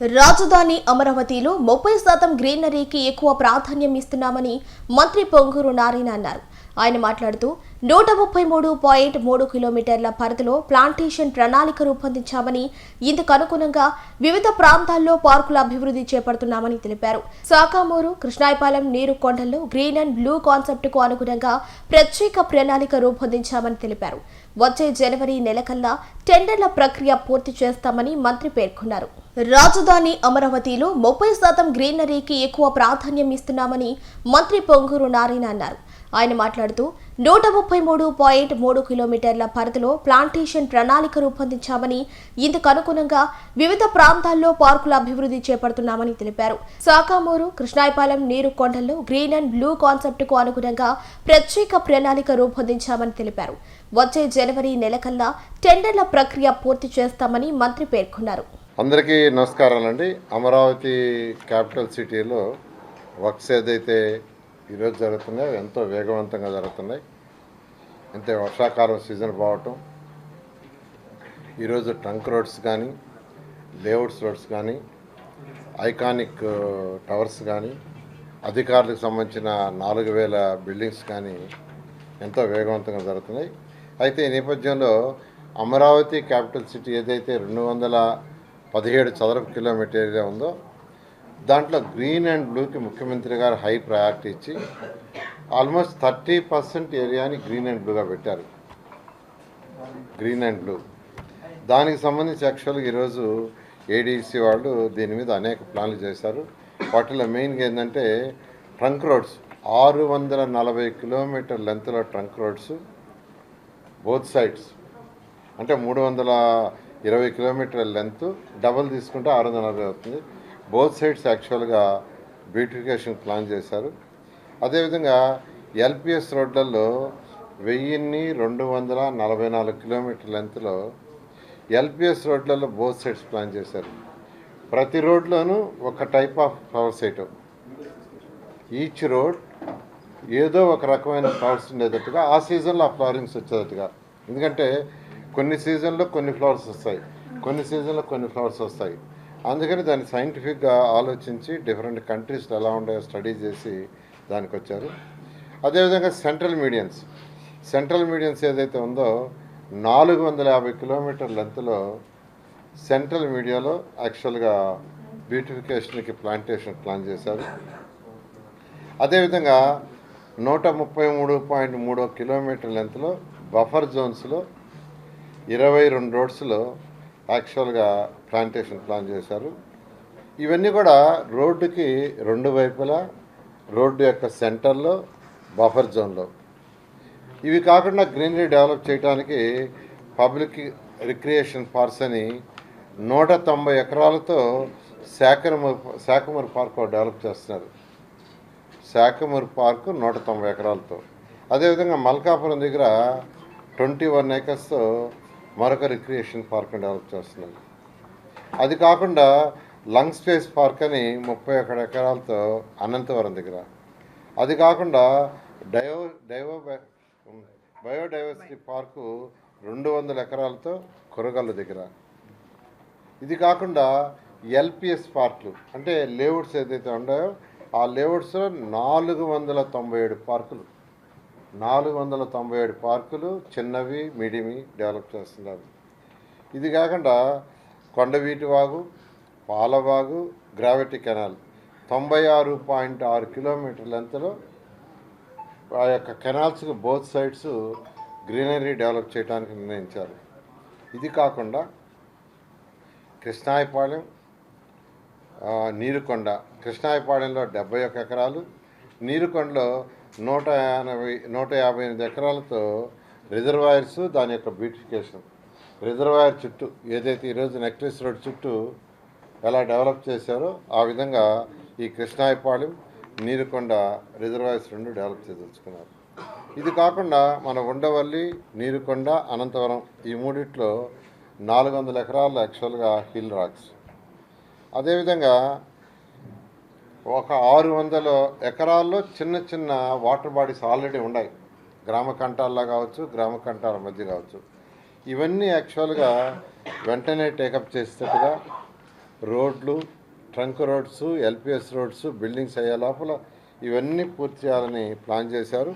రాజధాని అమరావతిలో ముప్పై శాతం గ్రీనరీకి ఎక్కువ ప్రాధాన్యం ఇస్తున్నామని మంత్రి పొంగూరు నారాయణ అన్నారు. ఆయన మాట్లాడుతూ నూట ముప్పై మూడు పాయింట్ మూడు కిలోమీటర్ల పరిధిలో ప్లాంటేషన్ ప్రణాళిక రూపొందించామని ఇందుకు అనుగుణంగా వివిధ ప్రాంతాల్లో పార్కుల అభివృద్ధి చేపడుతున్నామని తెలిపారు. సాకామూరు కృష్ణాయపాలెం నీరు కొండల్లో గ్రీన్ అండ్ బ్లూ కాన్సెప్ట్కు అనుగుణంగా ప్రత్యేక ప్రణాళిక రూపొందించామని తెలిపారు. వచ్చే జనవరి నెలకల్లా టెండర్ల ప్రక్రియ పూర్తి చేస్తామని మంత్రి పేర్కొన్నారు. రాజధాని అమరావతిలో ముప్పై శాతం గ్రీనరీకి ఎక్కువ ప్రాధాన్యం ఇస్తున్నామని మంత్రి పొంగూరు నారాయణ అన్నారు. ఆయన మాట్లాడుతూ నూట ముప్పై మూడు పాయింట్ మూడు కిలోమీటర్ల పరిధిలో ప్లాంటేషన్ ప్రణాళిక రూపొందించామని ఇందుకు అనుగుణంగా వివిధ ప్రాంతాల్లో పార్కుల అభివృద్ధి చేపడుతున్నామని తెలిపారు. సాకామూరు కృష్ణాయపాలెం నీరు కొండల్లో గ్రీన్ అండ్ బ్లూ కాన్సెప్ట్కు అనుగుణంగా ప్రత్యేక ప్రణాళిక రూపొందించామని తెలిపారు. వచ్చే జనవరి నెల కల్లా టెండర్ల ప్రక్రియ పూర్తి చేస్తామని మంత్రి పేర్కొన్నారు. అందరికీ నమస్కారాలండి. అమరావతి క్యాపిటల్ సిటీలో వర్క్స్ ఏదైతే ఈరోజు జరుగుతున్నాయి ఎంతో వేగవంతంగా జరుగుతున్నాయి. అంతే వర్షాకాలం సీజన్ పోవటం ఈరోజు ట్రంక్ రోడ్స్ కానీ లేఅవుట్స్ రోడ్స్ కానీ ఐకానిక్ టవర్స్ కానీ అధికారులకు సంబంధించిన నాలుగు వేల బిల్డింగ్స్ కానీ ఎంతో వేగవంతంగా జరుగుతున్నాయి. అయితే ఈ నేపథ్యంలో అమరావతి క్యాపిటల్ సిటీ ఏదైతే రెండు వందల పదిహేడు చదరపు కిలోమీటర్ ఏరియా ఉందో దాంట్లో గ్రీన్ అండ్ బ్లూకి ముఖ్యమంత్రి గారు హై ప్రయారిటీ ఇచ్చి ఆల్మోస్ట్ థర్టీ పర్సెంట్ ఏరియాని గ్రీన్ అండ్ బ్లూగా పెట్టారు. Green and blue. దానికి సంబంధించి యాక్చువల్గా ఈరోజు ఏడీసీ వాళ్ళు దీని మీద అనేక ప్లాన్లు చేశారు. వాటిలో మెయిన్గా ఏంటంటే ట్రంక్ రోడ్స్ ఆరు వందల నలభై కిలోమీటర్ లెంత్లో ట్రంక్ రోడ్స్ బోత్ సైడ్స్ అంటే మూడు వందల ఇరవై కిలోమీటర్ల లెంత్ డబల్ తీసుకుంటే ఆరు వందల నలభై అవుతుంది. బోత్ సైడ్స్ యాక్చువల్గా బ్యూటిఫికేషన్ ప్లాన్ చేశారు. అదేవిధంగా ఎల్పిఎస్ రోడ్లలో వెయ్యిన్ని రెండు వందల నలభై నాలుగు కిలోమీటర్ లెంత్లో ఎల్పిఎస్ రోడ్లలో బోత్ సైడ్స్ ప్లాన్ చేశారు. ప్రతి రోడ్లోనూ ఒక type of flower site. Each road ఏదో ఒక రకమైన ఫ్లవర్స్ ఉండేటట్టుగా ఆ సీజన్లో ఆ ఫ్లవరింగ్స్ వచ్చేటట్టుగా. ఎందుకంటే కొన్ని సీజన్లో కొన్ని ఫ్లవర్స్ వస్తాయి. కొన్ని సీజన్లో కొన్ని ఫ్లవర్స్ వస్తాయి. అందుకని దాన్ని సైంటిఫిక్గా ఆలోచించి డిఫరెంట్ కంట్రీస్లో ఎలా ఉన్నాయో స్టడీ చేసి దానికి వచ్చారు అదేవిధంగా సెంట్రల్ మీడియన్స్ సెంట్రల్ మీడియన్స్ ఏదైతే ఉందో నాలుగు వందల యాభై కిలోమీటర్ లెంత్లో సెంట్రల్ మీడియాలో యాక్చువల్గా బ్యూటిఫికేషన్కి ప్లాంటేషన్ ప్లాన్ చేశారు. అదేవిధంగా నూట ముప్పై మూడు పాయింట్ మూడో కిలోమీటర్ లెంత్లో బఫర్ జోన్స్లో ఇరవై రెండు రోడ్స్లో యాక్చువల్గా ప్లాంటేషన్ ప్లాన్ చేశారు. ఇవన్నీ కూడా రోడ్డుకి రెండు వైపులా రోడ్డు యొక్క సెంటర్లో బఫర్ జోన్లో. ఇవి కాకుండా గ్రీనరీ డెవలప్ చేయడానికి పబ్లిక్ రిక్రియేషన్ పార్క్స్ అని నూట తొంభై ఎకరాలతో శాఖమూరు శాఖమూరు పార్క్ డెవలప్ చేస్తున్నారు. శాఖమూరు పార్కు నూట తొంభై ఎకరాలతో. అదేవిధంగా మల్కాపురం దగ్గర ట్వంటీ వన్ ఏకర్స్తో మరొక రిక్రియేషన్ పార్క్ డెవలప్ చేస్తున్నారు. అది కాకుండా లంగ్ స్పేస్ పార్క్ అని ముప్పై ఒకటి ఎకరాలతో అనంతవరం దగ్గర. అది కాకుండా డయో డైవో బయోడైవర్సిటీ పార్కు రెండు వందల ఎకరాలతో కొరగల్లు దగ్గర. ఇది కాకుండా ఎల్పిఎస్ పార్కులు అంటే లేఅవుట్స్ ఏదైతే ఉన్నాయో ఆ లేఅవుట్స్లో నాలుగు వందల తొంభై ఏడు పార్కులు. నాలుగు వందల తొంభై ఏడు పార్కులు చిన్నవి మీడియమి డెవలప్ చేస్తున్నారు. ఇది కాకుండా కొండవీటి వాగు పాలవాగు గ్రావిటీ కెనాల్. తొంభై ఆరు పాయింట్ ఆరు కిలోమీటర్ లెంత్లో ఆ యొక్క కెనాల్స్కి బోత్ సైడ్స్ గ్రీనరీ డెవలప్ చేయడానికి నిర్ణయించారు. ఇది కాకుండా కృష్ణాయపాలెం నీరుకొండ. కృష్ణాయపాలెంలో డెబ్బై ఒక్క ఎకరాలు నీరుకొండలో నూట ఎనభై నూట యాభై ఎనిమిది ఎకరాలతో రిజర్వాయర్స్ దాని యొక్క బ్యూటిఫికేషన్. రిజర్వాయర్ చుట్టూ ఏదైతే ఈరోజు నెక్లెస్ రోడ్ చుట్టూ ఎలా డెవలప్ చేశారో ఆ విధంగా ఈ కృష్ణాయపాళెం నీరుకొండ రిజర్వాయర్స్ రెండు డెవలప్ చేయదలుచుకున్నారు ఇది కాకుండా మన ఉండవల్లి నీరుకొండ అనంతవరం ఈ మూడిట్లో నాలుగు వందల ఎకరాలు యాక్చువల్గా హిల్ రాక్స్. అదేవిధంగా ఒక ఆరు వందల ఎకరాల్లో చిన్న చిన్న వాటర్ బాడీస్ ఆల్రెడీ ఉన్నాయి. గ్రామ కంటాల్లో కావచ్చు గ్రామ కంటాల మధ్య కావచ్చు. ఇవన్నీ యాక్చువల్గా వెంటనే టేకప్ చేసేటట్టుగా రోడ్లు trunk roads LPS roads buildings అయ్యే లోపల ఇవన్నీ పూర్తి చేయాలని ప్లాన్ చేశారు.